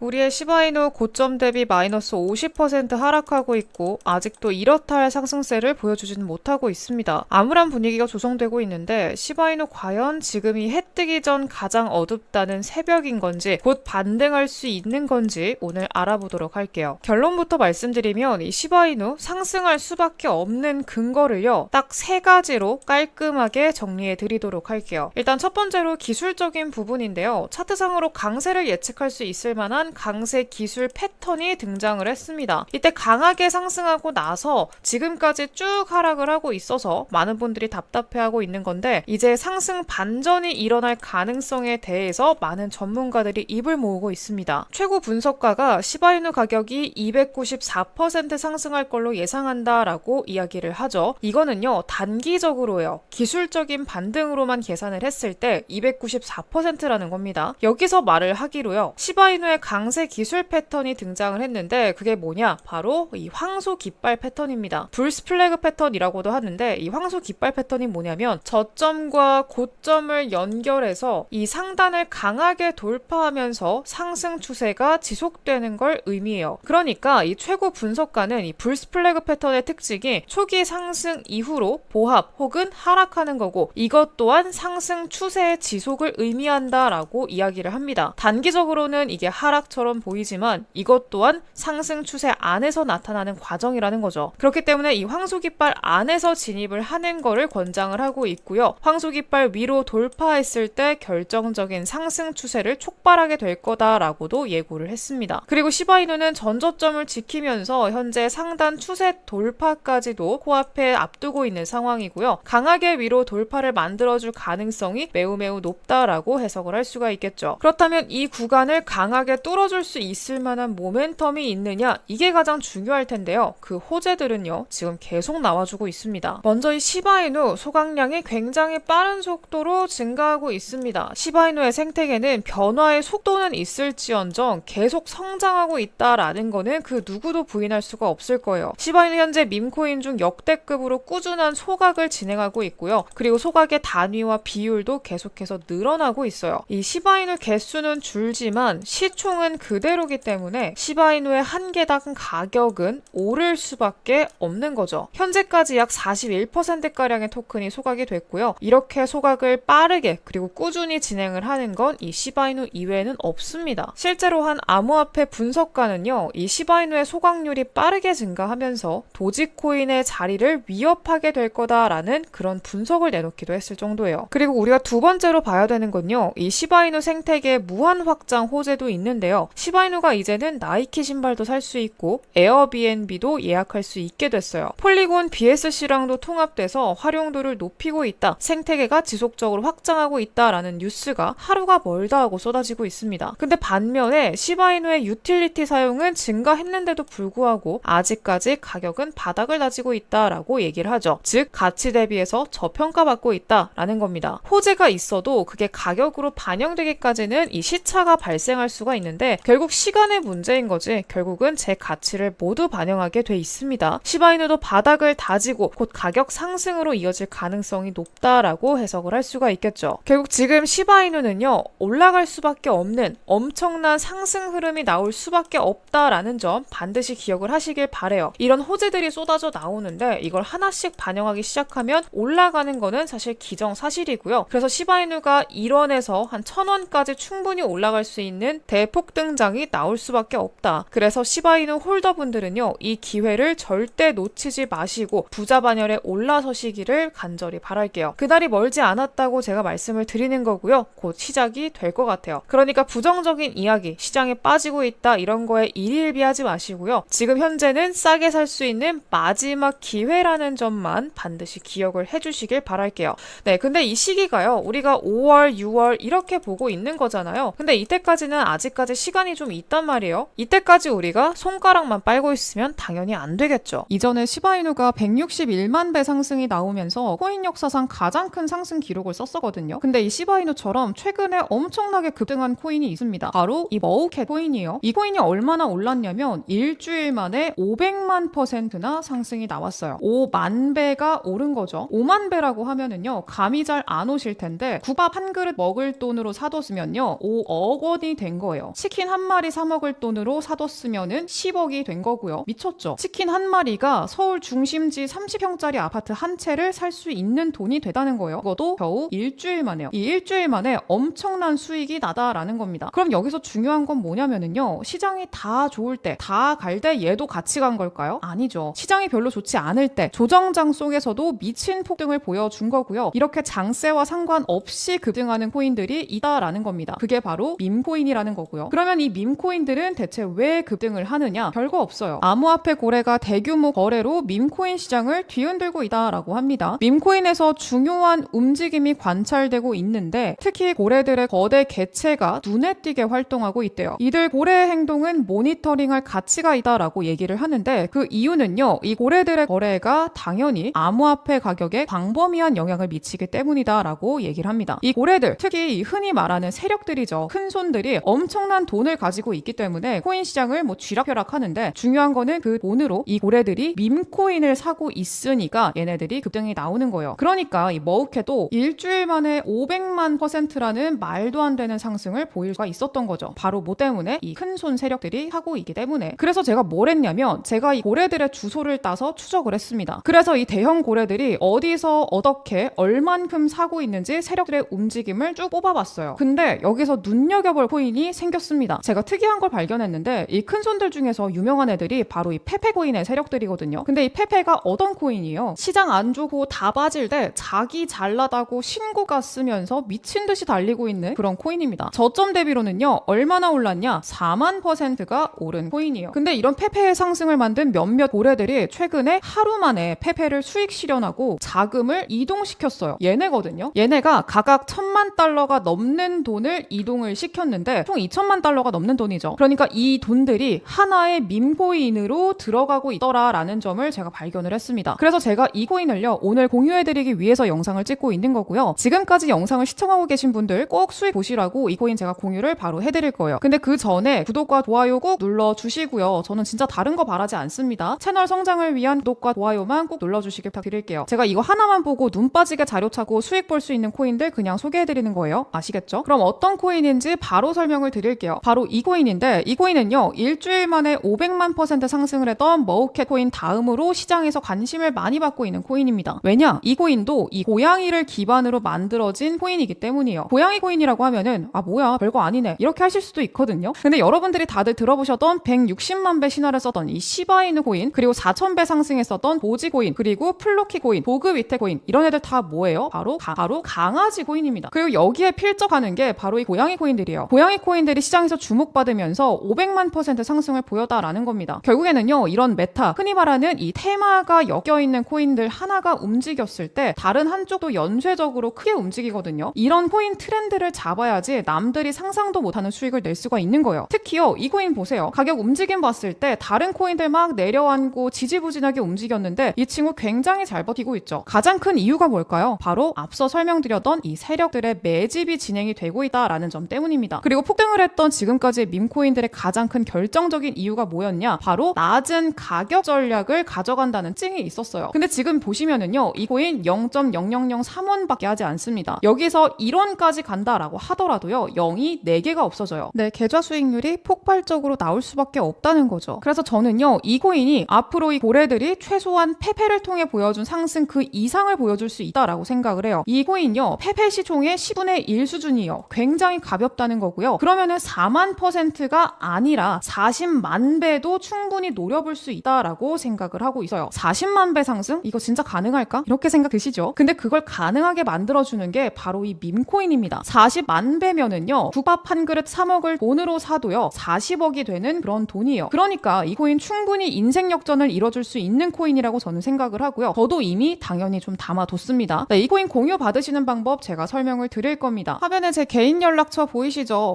우리의 시바이누 고점 대비 마이너스 50% 하락하고 있고 아직도 이렇다 할 상승세를 보여주지는 못하고 있습니다. 암울한 분위기가 조성되고 있는데 시바이누 과연 지금이 해 뜨기 전 가장 어둡다는 새벽인 건지 곧 반등할 수 있는 건지 오늘 알아보도록 할게요. 결론부터 말씀드리면 이 시바이누 상승할 수밖에 없는 근거를요. 딱 세 가지로 깔끔하게 정리해 드리도록 할게요. 일단 첫 번째로 기술적인 부분인데요. 차트상으로 강세를 예측할 수 있을 만한 강세 기술 패턴이 등장을 했습니다. 이때 강하게 상승하고 나서 지금까지 쭉 하락을 하고 있어서 많은 분들이 답답해하고 있는 건데 이제 상승 반전이 일어날 가능성에 대해서 많은 전문가들이 입을 모으고 있습니다. 최고 분석가가 시바이누 가격이 294% 상승할 걸로 예상한다라고 이야기를 하죠. 이거는요 단기적으로요 기술적인 반등으로만 계산을 했을 때 294%라는 겁니다. 여기서 말을 하기로요 시바이누의 강세 기술 패턴이 등장을 했는데 그게 뭐냐? 바로 이 황소 깃발 패턴입니다. 불스 플래그 패턴이라고도 하는데 이 황소 깃발 패턴이 뭐냐면 저점과 고점을 연결해서 이 상단을 강하게 돌파하면서 상승 추세가 지속되는 걸 의미해요. 그러니까 이 최고 분석가는 이 불스 플래그 패턴의 특징이 초기 상승 이후로 보합 혹은 하락하는 거고 이것 또한 상승 추세의 지속을 의미한다라고 이야기를 합니다. 단기적으로는 이게 하락 처럼 보이지만 이것 또한 상승 추세 안에서 나타나는 과정이라는 거죠. 그렇기 때문에 이 황소깃발 안에서 진입을 하는 거를 권장을 하고 있고요. 황소깃발 위로 돌파했을 때 결정적인 상승 추세를 촉발하게 될 거다라고도 예고를 했습니다. 그리고 시바이누는 전저점을 지키면서 현재 상단 추세 돌파까지도 코앞에 앞두고 있는 상황이고요. 강하게 위로 돌파를 만들어줄 가능성이 매우 매우 높다라고 해석을 할 수가 있겠죠. 그렇다면 이 구간을 강하게 뚫어 줄 수 있을 만한 모멘텀이 있느냐 이게 가장 중요할 텐데요. 그 호재들은요 지금 계속 나와주고 있습니다. 먼저 이 시바이누 소각량이 굉장히 빠른 속도로 증가하고 있습니다. 시바이누의 생태계는 변화의 속도는 있을지언정 계속 성장하고 있다라는 거는 그 누구도 부인할 수가 없을 거예요. 시바이누 현재 밈코인 중 역대급으로 꾸준한 소각을 진행하고 있고요. 그리고 소각의 단위와 비율도 계속해서 늘어나고 있어요. 이 시바이누 개수는 줄지만 시총은 그대로기 때문에 시바이누의 한 개당 가격은 오를 수밖에 없는 거죠. 현재까지 약 41%가량의 토큰이 소각이 됐고요. 이렇게 소각을 빠르게 그리고 꾸준히 진행을 하는 건 이 시바이누 이외에는 없습니다. 실제로 한 암호화폐 분석가는요. 이 시바이누의 소각률이 빠르게 증가하면서 도지코인의 자리를 위협하게 될 거다라는 그런 분석을 내놓기도 했을 정도예요. 그리고 우리가 두 번째로 봐야 되는 건요. 이 시바이누 생태계 무한 확장 호재도 있는데요. 시바이누가 이제는 나이키 신발도 살 수 있고 에어비앤비도 예약할 수 있게 됐어요. 폴리곤 BSC랑도 통합돼서 활용도를 높이고 있다. 생태계가 지속적으로 확장하고 있다라는 뉴스가 하루가 멀다 하고 쏟아지고 있습니다. 근데 반면에 시바이누의 유틸리티 사용은 증가했는데도 불구하고 아직까지 가격은 바닥을 다지고 있다라고 얘기를 하죠. 즉 가치 대비해서 저평가받고 있다라는 겁니다. 호재가 있어도 그게 가격으로 반영되기까지는 이 시차가 발생할 수가 있는데 결국 시간의 문제인 거지 결국은 제 가치를 모두 반영하게 돼 있습니다. 시바이누도 바닥을 다지고 곧 가격 상승으로 이어질 가능성이 높다라고 해석을 할 수가 있겠죠. 결국 지금 시바이누는요 올라갈 수밖에 없는 엄청난 상승 흐름이 나올 수밖에 없다라는 점 반드시 기억을 하시길 바래요. 이런 호재들이 쏟아져 나오는데 이걸 하나씩 반영하기 시작하면 올라가는 거는 사실 기정사실이고요. 그래서 시바이누가 1원에서 한 1000원까지 충분히 올라갈 수 있는 대폭 등장이 나올 수밖에 없다. 그래서 시바이누 홀더분들은요, 이 기회를 절대 놓치지 마시고 부자 반열에 올라서시기를 간절히 바랄게요. 그날이 멀지 않았다고 제가 말씀을 드리는 거고요. 곧 시작이 될 것 같아요. 그러니까 부정적인 이야기, 시장에 빠지고 있다 이런 거에 일일비하지 마시고요. 지금 현재는 싸게 살 수 있는 마지막 기회라는 점만 반드시 기억을 해주시길 바랄게요. 네, 근데 이 시기가요. 우리가 5월, 6월 이렇게 보고 있는 거잖아요. 근데 이때까지는 아직까지 시간이 좀 있단 말이에요. 이때까지 우리가 손가락만 빨고 있으면 당연히 안 되겠죠. 이전에 시바이누가 161만 배 상승이 나오면서 코인 역사상 가장 큰 상승 기록을 썼었거든요. 근데 이 시바이누처럼 최근에 엄청나게 급등한 코인이 있습니다. 바로 이 머우캣 코인이에요. 이 코인이 얼마나 올랐냐면 일주일 만에 500만 퍼센트나 상승이 나왔어요. 5만 배가 오른 거죠. 5만 배라고 하면은요. 감이 잘 안 오실 텐데 국밥 한 그릇 먹을 돈으로 사뒀으면요. 5억 원이 된 거예요. 치킨 한 마리 사 먹을 돈으로 사뒀으면은 10억이 된 거고요. 미쳤죠? 치킨 한 마리가 서울 중심지 30평짜리 아파트 한 채를 살 수 있는 돈이 되다는 거예요. 그것도 겨우 일주일 만에요. 이 일주일 만에 엄청난 수익이 나다라는 겁니다. 그럼 여기서 중요한 건 뭐냐면은요. 시장이 다 좋을 때, 다 갈 때 얘도 같이 간 걸까요? 아니죠. 시장이 별로 좋지 않을 때, 조정장 속에서도 미친 폭등을 보여준 거고요. 이렇게 장세와 상관없이 급등하는 코인들이 있다라는 겁니다. 그게 바로 밈코인이라는 거고요. 그러면 이 밈코인들은 대체 왜 급등을 하느냐? 별거 없어요. 암호화폐 거래가 대규모 거래로 밈코인 시장을 뒤흔들고 있다라고 합니다. 밈코인에서 중요한 움직임이 관찰되고 있는데 특히 고래들의 거대 개체가 눈에 띄게 활동하고 있대요. 이들 고래의 행동은 모니터링할 가치가 있다라고 얘기를 하는데 그 이유는요. 이 고래들의 거래가 당연히 암호화폐 가격에 광범위한 영향을 미치기 때문이다라고 얘기를 합니다. 이 고래들, 특히 이 흔히 말하는 세력들이죠. 큰 손들이 엄청난 돈을 가지고 있기 때문에 코인 시장을 뭐 쥐락펴락 하는데 중요한 거는 그 돈으로 이 고래들이 밈코인을 사고 있으니까 얘네들이 급등이 나오는 거예요. 그러니까 이 머우캐도 일주일 만에 500만 퍼센트라는 말도 안 되는 상승을 보일 수가 있었던 거죠. 바로 뭐 때문에 이 큰 손 세력들이 하고 있기 때문에. 그래서 제가 뭘 했냐면 제가 이 고래들의 주소를 따서 추적을 했습니다. 그래서 이 대형 고래들이 어디서 어떻게 얼만큼 사고 있는지 세력들의 움직임을 쭉 뽑아봤어요. 근데 여기서 눈여겨볼 코인이 생겼습니다. 제가 특이한 걸 발견했는데 이 큰 손들 중에서 유명한 애들이 바로 이 페페 코인의 세력들이거든요. 근데 이 페페가 어떤 코인이에요? 시장 안 좋고 다 빠질 때 자기 잘나다고 신고가 쓰면서 미친 듯이 달리고 있는 그런 코인입니다. 저점 대비로는요 얼마나 올랐냐? 4만 퍼센트가 오른 코인이에요. 근데 이런 페페의 상승을 만든 몇몇 고래들이 최근에 하루 만에 페페를 수익 실현하고 자금을 이동시켰어요. 얘네거든요. 얘네가 각각 천만 달러가 넘는 돈을 이동을 시켰는데 총 2천만 달러 가 넘는 돈이죠. 그러니까 이 돈들이 하나의 밈코인으로 들어가고 있더라라는 점을 제가 발견을 했습니다. 그래서 제가 이 코인을요 오늘 공유해드리기 위해서 영상을 찍고 있는 거고요. 지금까지 영상을 시청하고 계신 분들 꼭 수익 보시라고 이 코인 제가 공유를 바로 해드릴 거예요. 근데 그 전에 구독과 좋아요 꼭 눌러주시고요. 저는 진짜 다른 거 바라지 않습니다. 채널 성장을 위한 구독과 좋아요만 꼭 눌러주시길 부탁드릴게요. 제가 이거 하나만 보고 눈 빠지게 자료 차고 수익 볼 수 있는 코인들 그냥 소개해드리는 거예요. 아시겠죠? 그럼 어떤 코인인지 바로 설명을 드릴게요. 바로 이 코인인데 이 코인은요 일주일 만에 500만 퍼센트 상승을 했던 머우캣 코인 다음으로 시장에서 관심을 많이 받고 있는 코인입니다. 왜냐? 이 코인도 이 고양이를 기반으로 만들어진 코인이기 때문이에요. 고양이 코인이라고 하면은 아 뭐야 별거 아니네 이렇게 하실 수도 있거든요. 근데 여러분들이 다들 들어보셨던 160만 배 신화를 썼던 이 시바이누 코인 그리고 4,000배 상승했었던 보지 코인 그리고 플로키 코인 보그 위테 코인 이런 애들 다 뭐예요? 바로 가- 바로 강아지 코인입니다. 그리고 여기에 필적하는 게 바로 이 고양이 코인들이에요. 고양이 코인들이 시장에 서 주목받으면서 500만 퍼센트 상승을 보였다라는 겁니다. 결국에는요 이런 메타 흔히 말하는 이 테마가 엮여 있는 코인들 하나가 움직였을 때 다른 한쪽도 연쇄적으로 크게 움직이거든요. 이런 코인 트렌드를 잡아야지 남들이 상상도 못하는 수익을 낼 수가 있는 거예요. 특히요 이 코인 보세요. 가격 움직임 봤을 때 다른 코인들 막 내려앉고 지지부진하게 움직였는데 이 친구 굉장히 잘 버티고 있죠. 가장 큰 이유가 뭘까요? 바로 앞서 설명드렸던 이 세력들의 매집이 진행이 되고 있다라는 점 때문입니다. 그리고 폭등을 했던 지금까지의 밈코인들의 가장 큰 결정적인 이유가 뭐였냐? 바로 낮은 가격 전략을 가져간다는 찡이 있었어요. 근데 지금 보시면은요, 이 코인 0.0003원밖에 하지 않습니다. 여기서 1원까지 간다라고 하더라도요, 0이 4개가 없어져요. 네, 계좌 수익률이 폭발적으로 나올 수밖에 없다는 거죠. 그래서 저는요, 이 코인이 앞으로 이 고래들이 최소한 페페를 통해 보여준 상승 그 이상을 보여줄 수 있다라고 생각을 해요. 이 코인요, 페페 시총의 10분의 1 수준이요. 굉장히 가볍다는 거고요. 그러면은 4만 퍼센트가 아니라 40만 배도 충분히 노려볼 수 있다라고 생각을 하고 있어요. 40만 배 상승? 이거 진짜 가능할까? 이렇게 생각 드시죠? 근데 그걸 가능하게 만들어주는 게 바로 이 밈코인입니다. 40만 배면은요, 국밥 한 그릇 사 먹을 돈으로 사도요, 40억이 되는 그런 돈이에요. 그러니까 이 코인 충분히 인생 역전을 이뤄줄 수 있는 코인이라고 저는 생각을 하고요. 저도 이미 당연히 좀 담아뒀습니다. 네, 이 코인 공유 받으시는 방법 제가 설명을 드릴 겁니다. 화면에 제 개인 연락처 보이시죠?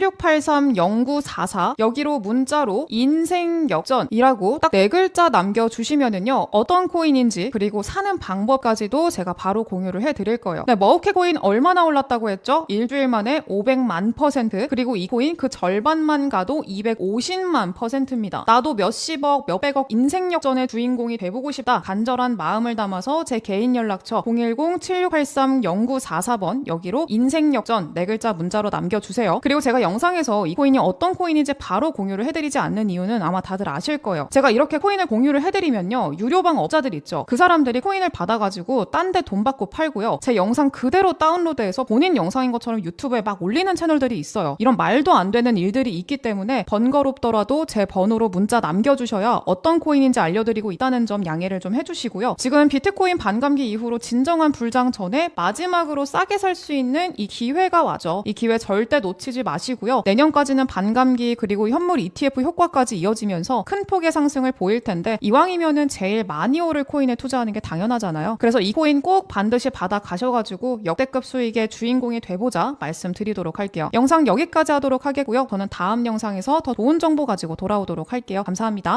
010-7683-0944 여기로 문자로 인생 역전이라고 딱 네 글자 남겨주시면은요 어떤 코인인지 그리고 사는 방법까지도 제가 바로 공유를 해드릴 거예요. 네, 머우케 코인 얼마나 올랐다고 했죠? 일주일 만에 500만 퍼센트 그리고 이 코인 그 절반만 가도 250만 퍼센트입니다. 나도 몇십억 몇백억 인생 역전의 주인공이 돼보고 싶다 간절한 마음을 담아서 제 개인 연락처 010-7683-0944번 여기로 인생 역전 네 글자 문자로 남겨주세요. 그리고 제가 영상에서 이 코인이 어떤 코인인지 바로 공유를 해드리지 않는 이유는 아마 다들 아실 거예요. 제가 이렇게 코인을 공유를 해드리면요. 유료방 업자들 있죠. 그 사람들이 코인을 받아가지고 딴 데 돈 받고 팔고요. 제 영상 그대로 다운로드해서 본인 영상인 것처럼 유튜브에 막 올리는 채널들이 있어요. 이런 말도 안 되는 일들이 있기 때문에 번거롭더라도 제 번호로 문자 남겨주셔야 어떤 코인인지 알려드리고 있다는 점 양해를 좀 해주시고요. 지금 비트코인 반감기 이후로 진정한 불장 전에 마지막으로 싸게 살 수 있는 이 기회가 와죠. 이 기회 절대 놓치지 마시 고요. 내년까지는 반감기 그리고 현물 ETF 효과까지 이어지면서 큰 폭의 상승을 보일 텐데 이왕이면은 제일 많이 오를 코인에 투자하는 게 당연하잖아요. 그래서 이 코인 꼭 반드시 받아 가셔가지고 역대급 수익의 주인공이 돼보자 말씀드리도록 할게요. 영상 여기까지 하도록 하겠고요. 저는 다음 영상에서 더 좋은 정보 가지고 돌아오도록 할게요. 감사합니다.